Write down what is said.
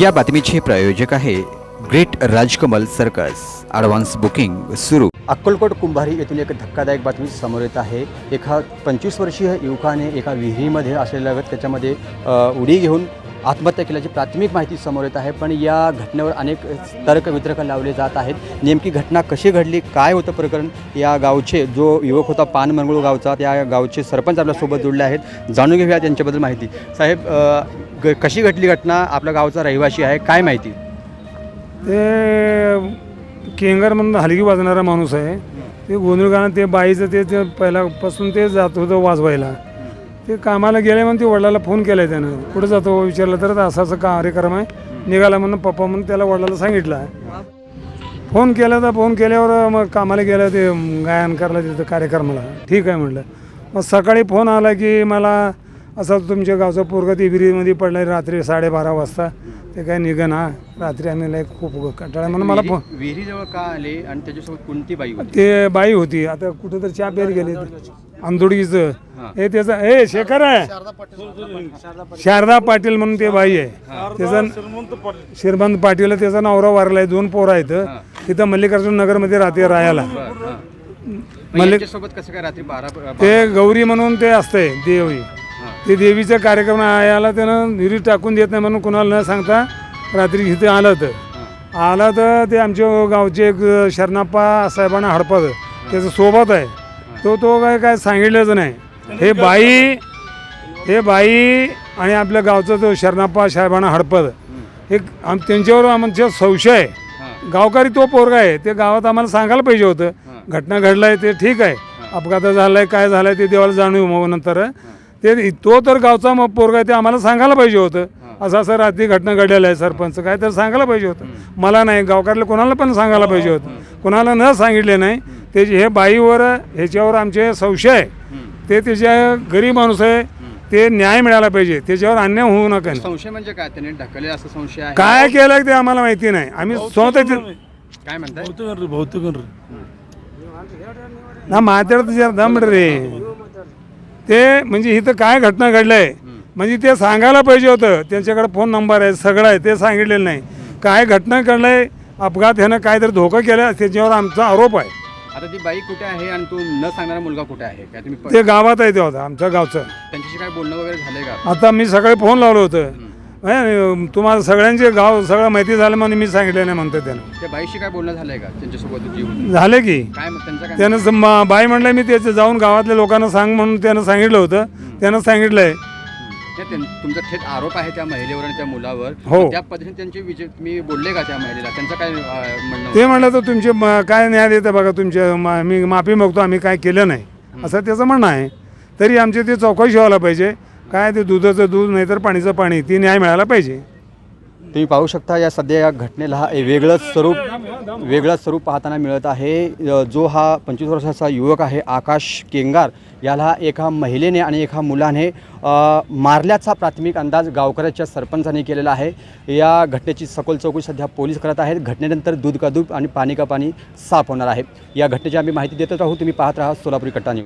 या बातमीचे प्रायोजक आहे great Rajkamal circus. Advance booking सुरू. अक्कलकोट कुंभारी येथून एक धक्कादायक बातमी समोर येत आहे. एका पंचवीस वर्षीय युवकाने एका विहिरीमध्ये असलेल्या त्याच्यामध्ये उडी घेऊन आत्महत्या केल्याची प्राथमिक माहिती समोर येत आहे. पण या घटनेवर अनेक तर्क वितर्क लावले जात आहेत. नेमकी घटना कशी घडली? काय होतं प्रकरण? या गावचे जो युवक होता पानमंगळू गावचा त्या गावचे सरपंच आपल्यासोबत जोडले आहेत. जाणून घेऊया त्यांच्याबद्दल माहिती. साहेब ग- कशी घडली घटना? आपल्या गावचा रहिवासी आहे. काय माहिती? ते केंगर म्हणून हलगी वाजणारा माणूस आहे. ते गोंधळ गाणं ते बाईचं ते ते पहिल्यापासून ते जात होतं वाजवायला. ते कामाला गेले म्हणून ते वडिलाला फोन केला आहे त्यानं. कुठं जातो विचारलं तर असं असं कार्यक्रम आहे. निघाला म्हणून पप्पा म्हणून त्याला वडिलाला सांगितलं फोन केला तर फोन केल्यावर मग कामाला गेलं ते गायन करायला तिथं कार्यक्रमाला. ठीक आहे म्हटलं मग सकाळी फोन आला की मला असं तुमच्या गावचा पोरगा ते विहिरीमध्ये पडला रात्री साडेबारा वाजता. ते काय निघन हा. रात्री आम्ही लय खूप कंटाळा म्हणून मला फोन विहिरीजवळ का आले आणि त्याच्यासोबत कोणती बाई ते बाई होती. आता कुठं तर चहा प्यायला गेले. अंधुडगीचं हे. त्याचं हे शेखर आहे. शारदा पाटील. म्हणून ते बाई आहे. त्याचं श्रीमंत पाटील. त्याचा नवरा वारला आहे दोन पोरं आहेत. तिथं मल्लिकार्जुन नगरमध्ये राहते राहायला. मल्लिक सोबत कसं काय रात्री बारा ते गौरी म्हणून ते असतंय देवी. ते देवीचा कार्यक्रम याला त्यानं विहिरीत टाकून देत नाही म्हणून कुणाला न सांगता रात्री इथे आलं तर आला तर ते आमच्या गावचे एक शरणाप्पा साहेबांना हडपत. त्याचं सोबत आहे. तो तो काय काय सांगितलंच नाही. हे बाई हे बाई आणि आपल्या गावचा तो शरणाप्पा साहेबांना हडपत एक आम त्यांच्यावर आमच्या संशय आहे. गावकरी तो पोरगा आहे ते गावात आम्हाला सांगायला पाहिजे होतं. घटना घडलाय ते ठीक आहे. अपघात झालाय काय झालाय ते देवाला जाणीव मग नंतर. ते तो तर गावचा मग पोरगा आहे ते आम्हाला सांगायला पाहिजे होतं. असं असं रात्री घटना घडलेलं आहे सरपंच. काय तर सांगायला पाहिजे होतं. मला नाही गावकऱ्याला कोणाला पण सांगायला पाहिजे होतं. कोणाला न सांगितले नाही. ते जे- हे बाईवर ह्याच्यावर आमचे संशय आहे. ते त्याच्या गरीब माणूस आहे. ते न्याय मिळाला पाहिजे. त्याच्यावर अन्याय होऊ नका. संशय म्हणजे काय? त्याने ढकले असं संशय आहे? काय केलं ते आम्हाला माहिती नाही. आम्ही स्वतः ते- काय भौतिक भौतिक ना तुझ्या दम रे. ते म्हणजे इथं काय घटना घडलंय? म्हणजे ते सांगायला पाहिजे होतं. त्यांच्याकडे फोन नंबर आहे सगळं आहे ते सांगितलेलं नाही. काय घटना घडलंय? अपघात ह्यानं काहीतरी धोका केला त्याच्यावर आमचा आरोप आहे. आता ती बाई कुठे आहे आणि तू न सांगणारा मुलगा कुठे आहे? काय तुम्ही प- ते गावात आहे ते होता आमच्या गावचं. त्यांच्याशी काय बोलणं वगैरे झालंय का? आता मी सकाळी फोन लावलं होतं. तुम्हाला सगळ्यांचे गाव सगळं माहिती झालं म्हणून मी सांगितलं नाही म्हणतो त्यानं त्या बाईशी काय बोलणं झालंय का त्यांच्यासोबत होती झाले की. काय मग त्यांचं काय? त्यानं सम- बाई म्हणलं मी त्याचं जाऊन गावातल्या लोकांना सांग म्हणून त्यानं सांगितलं होतं. त्यानं सांगितलंय तुमचा थेट आरोप आहे त्या महिलेवर आणि त्या मुलावर हो. त्या पद्धतीने त्यांची विजय तुम्ही बोलले का त्या महिलेला? त्यांचं काय अं, म्हणणं होतं? ते म्हणलं तर तुमचे म- काय न्याय देतं बघा तुमच्या मा- मी माफी मागतो आम्ही काय केलं नाही. असं त्याचं म्हणणं आहे. तरी आमची ते चौकशी व्हायला पाहिजे. काय ते दुधाचं दूध नाही तर पाणीचं पाणी ती न्याय मिळायला पाहिजे. तुम्ही पाहू शकता या सध्या या घटनेला हा वेगळंच स्वरूप वेगळंच स्वरूप पाहताना मिळत आहे. जो हा पंचवीस वर्षाचा युवक आहे आकाश केंगार याला एका महिलेने आणि एका मुलाने मारल्याचा प्राथमिक अंदाज गावकऱ्याच्या सरपंचाने केलेला आहे. या घटनेची सखोल चौकशी सध्या पोलीस करत आहेत. घटनेनंतर दूध का दूध आणि पाणी का पाणी साफ होणार आहे. या घटनेची आम्ही माहिती देतच आहोत तुम्ही पाहत राहा सोलापूर कट्टा न्यूज.